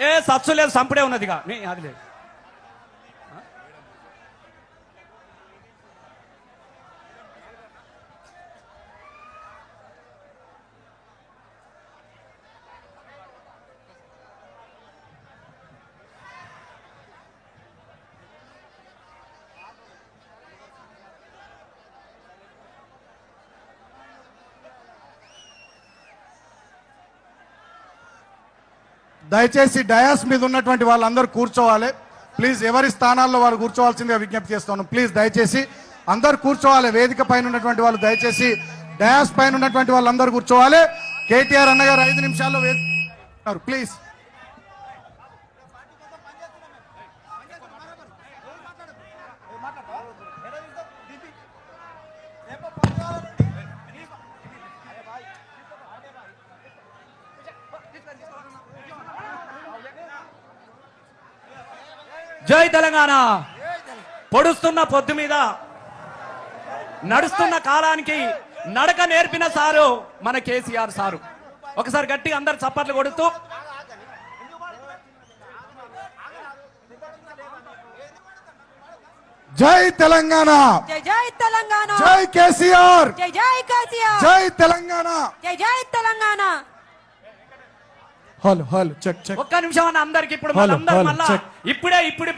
ఏ సచ్చు లేదు సంపుడే ఉన్నదిగా. నీ అది లేదు. దయచేసి డయాస్ మీద ఉన్నటువంటి వాళ్ళందరూ కూర్చోవాలి. ప్లీజ్ ఎవరి స్థానాల్లో వారు కూర్చోవాల్సిందిగా విజ్ఞప్తి చేస్తాను ప్లీజ్ దయచేసి అందరు కూర్చోవాలి. వేదిక పైన ఉన్నటువంటి వాళ్ళు దయచేసి డయాస్ పైన ఉన్నటువంటి వాళ్ళందరూ కూర్చోవాలి. కేటీఆర్ అన్నగారు ఐదు నిమిషాల్లో ప్లీజ్. జై తెలంగాణ. పొడుస్తున్న పొద్దు మీద నడుస్తున్న కాలానికి నడక నేర్పిన సారు మన కేసీఆర్ సారు. ఒకసారి గట్టిగా అందరు చప్పట్లు కొడుతూ జై తెలంగాణ. జై జై తెలంగాణ. జై కేసీఆర్. జై జై కేసీఆర్. జై తెలంగాణ. జై జై Telangana. Hello hello check check ఒక్క నిమిషం అన్న అందరికి ఇప్పుడు మళ్ళీ. ఇప్పుడే ఇప్పుడు ఇప్పుడే